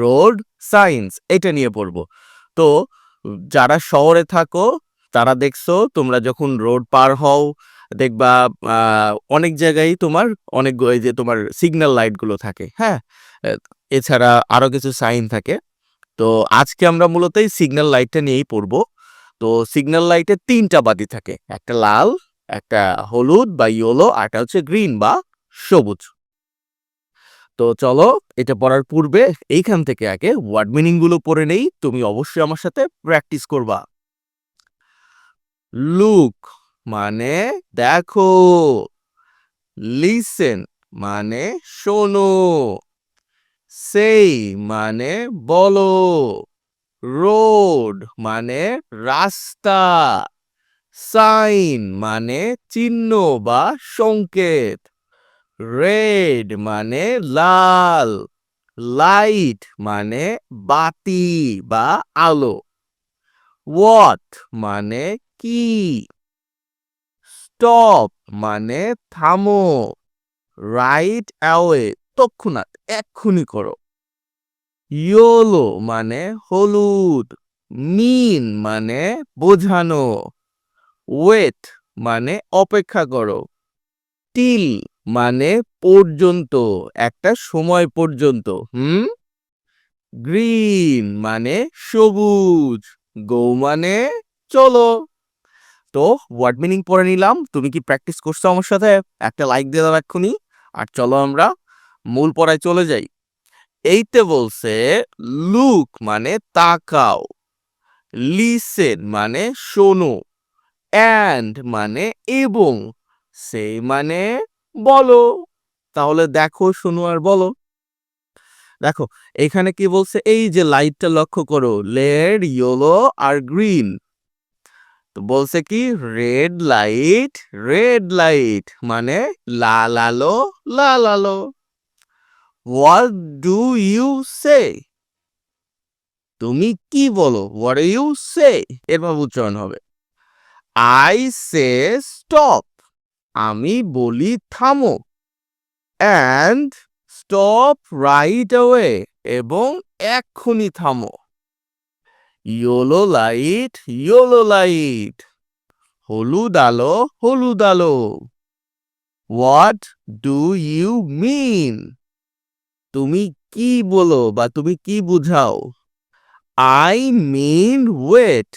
Road science এটা নিয়ে পড়ব। তো যারা শহরে থাকো, তারা দেখছ তোমরা যখন রোড পার হও, দেখবা অনেক জায়গায় তোমার অনেক যে তোমার সিগন্যাল লাইটগুলো থাকে হ্যাঁ? এছাড়া আরও কিছু সাইন থাকে। তো আজকে আমরা মূলত এই সিগন্যাল লাইটটা নিয়েই পড়ব। তো সিগন্যাল লাইটে তিনটা বাতি থাকে, একটা লাল, একটা হলুদ বা ইয়েলো, আর একটা হচ্ছে গ্রিন বা সবুজ। তো চলো, এটা পড়ার পূর্বে এইখান থেকে আগে ওয়ার্ড মিনিংগুলো পড়ে নেই, তুমি অবশ্যই আমার সাথে প্র্যাকটিস করবা। লুক মানে দেখো লিসেন মানে শোনো সেই মানে বলো রোড মানে রাস্তা সাইন মানে চিহ্ন বা সংকেত। রেড মানে লাল লাইট মানে বাতি বা আলো ওয়াট মানে কি স্টপ মানে থামো রাইট অ্যাওয়ে তৎক্ষণাৎ এক্ষুনি করো ইয়োলো মানে হলুদ মিন মানে বোঝানো ওয়েট মানে অপেক্ষা করো টিল মানে পর্যন্ত, একটা সময় পর্যন্ত। হুম? গ্রিন মানে সবুজ, গো মানে চলো। তো ওয়ার্ড মিনিং পড়ে নিলাম, তুমি কি প্র্যাকটিস করছ আমার সাথে? একটা লাইক দিয়ে দাও এক্ষুনি, আর চলো আমরা মূল পড়ায় চলে যাই। এইতে বলছে লুক মানে তাকাও লিসেন মানে শোনো অ্যান্ড মানে এবং সেই মানে বলো। তাহলে দেখো, শোনো আর বলো। দেখো, এখানে কি বলছে? এই যে লাইটটা লক্ষ্য করো লেড ইয়েলো আর গ্রিন। তো বলছে কি? রেড লাইট রেড লাইট মানে লাল আলো লাল আলো হোয়াট ডু ইউ সে তুমি কি বলো? হোয়াট ইউ সে এরভাবে উচ্চারণ হবে। আই সে স্টপ আমি বলি থামো। অ্যান্ড স্টপ রাইট অ্যাওয়ে এবং এক্ষুনি থামো। ইয়োলো লাইট ইয়োলো লাইট হলুদ আলো হলুদ আলো। হোয়াট ডু ইউ মিন তুমি কি বলো বা তুমি কি বুঝাও? আই মিন ওয়েট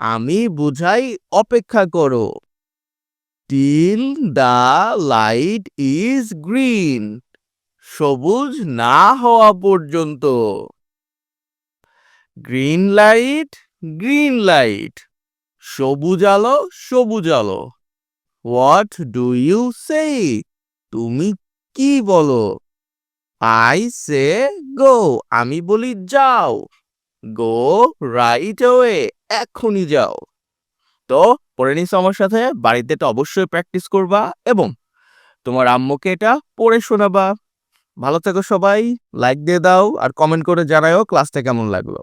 আমি বুঝাই অপেক্ষা করো। Till the light is green সবুজ না হওয়া পর্যন্ত। গ্রিন লাইট গ্রিন লাইট সবুজ আলো সবুজ আলো। হোয়াট ডু ইউ সে তুমি কি বলো? আই সে গো আমি বলি যাও। গো রাইট ওয়ে এখনই যাও। তো পড়ে নিছো আমার সাথে, বাড়িতে এটা অবশ্যই প্র্যাকটিস করবা এবং তোমার আম্মুকে এটা পড়ে শোনাবা। ভালো থেকো সবাই লাইক দিয়ে দাও আর কমেন্ট করে জানাও ক্লাসটা কেমন লাগল।